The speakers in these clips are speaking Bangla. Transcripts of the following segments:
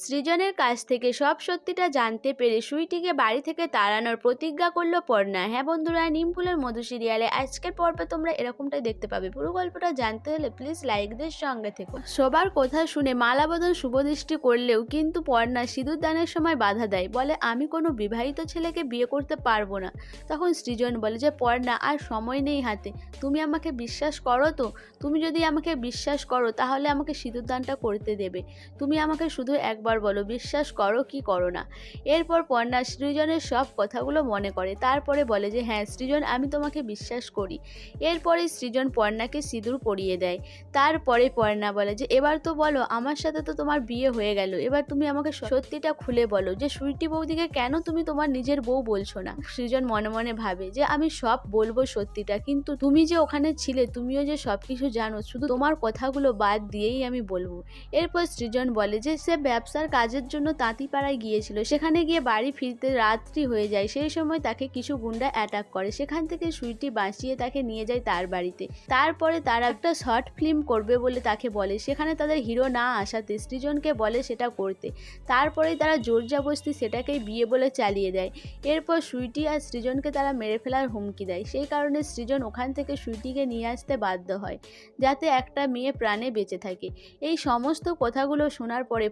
সৃজনের কাছ থেকে সব সত্যিটা জানতে পেরে সুইটিকে বাড়ি থেকে তাড়ানোর প্রতিজ্ঞা করল পর্ণা। হ্যাঁ বন্ধুরা নিম ফুলের মধু সিরিয়ালে আজকের পর্বে তোমরা এরকমটাই দেখতে পাবে। পুরো গল্পটা জানতে হলে প্লিজ লাইকদের সঙ্গে থেকো। সবার কথা শুনে মালাবদন শুভদৃষ্টি করলেও কিন্তু পর্ণা সিঁদুর দানের সময় বাধা দেয়। বলে, আমি কোনো বিবাহিত ছেলেকে বিয়ে করতে পারব না। তখন সৃজন বলে, যে পর্ণা, আর সময় নেই হাতে। তুমি আমাকে বিশ্বাস করো তো? তুমি যদি আমাকে বিশ্বাস করো, তাহলে আমাকে সিঁদুর দানটা করতে দেবে। তুমি আমাকে শুধু একবার বলো, বিশ্বাস করো কি করো না। এরপর পর্ণা সৃজনের সব কথাগুলো মনে করে। তারপরে বলে যে হ্যাঁ সৃজন, আমি তোমাকে বিশ্বাস করি। এরপরে সৃজন পর্ণাকে সিঁদুর পরিয়ে দেয়। তারপরে পর্ণা বলে যে, এবার তো বলো, আমার সাথে তো তোমার বিয়ে হয়ে গেল। এবার তুমি আমাকে সত্যিটা খুলে বলো যে সুইটি বৌদিকে কেন তুমি তোমার নিজের বউ বলছো না? সৃজন মনে মনে ভাবে যে, আমি সব বলব সত্যিটা, কিন্তু তুমি যে ওখানে ছিলে, তুমিও যে সব কিছু জানো, শুধু তোমার কথাগুলো বাদ দিয়েই আমি বলব। এরপর সৃজন বলে যে, সে ব্যবসার কাজের জন্য তাঁতিপাড়ায় গিয়েছিল। সেখানে গিয়ে বাড়ি ফিরতে রাত্রি হয়ে যায়। সেই সময় তাকে কিছু গুন্ডা অ্যাটাক করে। সেখান থেকে সুইটি বাঁচিয়ে তাকে নিয়ে যায় তার বাড়িতে। তারপরে তারা একটা শর্ট ফিল্ম করবে বলে তাকে বলে। সেখানে তাদের হিরো না আসাতে সৃজনকে বলে সেটা করতে। তারপরেই তারা জোর জবস্তি সেটাকেই বিয়ে বলে চালিয়ে দেয়। এরপর সুইটি আর সৃজনকে তারা মেরে ফেলার হুমকি দেয়। সেই কারণে সৃজন ওখান থেকে সুইটিকে নিয়ে আসতে বাধ্য হয়, যাতে একটা মেয়ে প্রাণে বেঁচে থাকে। এই সমস্ত কথাগুলো শোনার পরে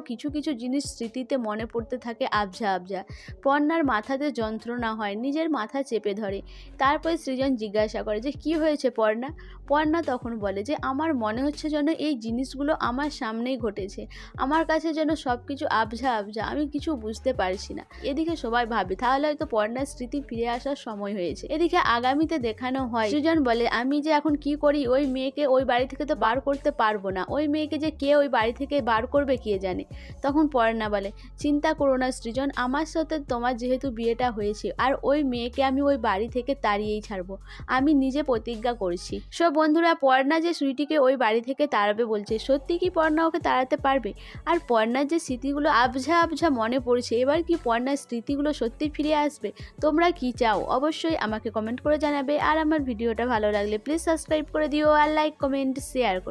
পর্ণারও কিছু কিছু জিনিস স্মৃতিতে মনে পড়তে থাকে আবঝা আবঝা পর্ণার মাথাতে যন্ত্রণা হয়, নিজের মাথা চেপে ধরে। তারপরে সৃজন জিজ্ঞাসা করে যে, কি হয়েছে পর্ণা পর্ণা তখন বলে যে, আমার মনে হচ্ছে যেন এই জিনিসগুলো আমার সামনেই ঘটেছে। আমার কাছে যেন সব কিছু আবঝা আবঝা আমি কিছু বুঝতে পারছি না। এদিকে সবাই ভাবে, তাহলে হয়তো পর্ণার স্মৃতি ফিরে আসার সময় হয়েছে। এদিকে আগামীতে দেখানো হয়, সৃজন বলে, আমি যে এখন কি করি, ওই মেয়েকে ওই বাড়ি থেকে তো বার করতে পারব না। ওই মেয়েকে যে কে ওই বাড়ি থেকে বার করবে কে জানে? তখন পর্ণা বলে, চিন্তা করো না সৃজন, আমার সাথে তোমার যেহেতু বিয়েটা হয়েছে, আর ওই মেয়েকে আমি ওই বাড়ি থেকে তাড়িয়েই ছাড়বো। আমি নিজে প্রতিজ্ঞা করছি। সব বন্ধুরা, পর্ণা যে সুইটিকে ওই বাড়ি থেকে তাড়াবে বলছে, সত্যি কি পর্ণা ওকে তাড়াতে পারবে? আর পর্ণার যে স্মৃতিগুলো আবঝা আবঝা মনে পড়ছে, এবার কি পর্ণার স্মৃতিগুলো সত্যি ফিরে আসবে? তোমরা কি চাও? অবশ্যই আমাকে কমেন্ট করে জানাবে। আর আমার ভিডিওটা ভালো লাগলে প্লিজ সাবস্ক্রাইব করে দিও, আর লাইক, কমেন্ট, শেয়ার করো।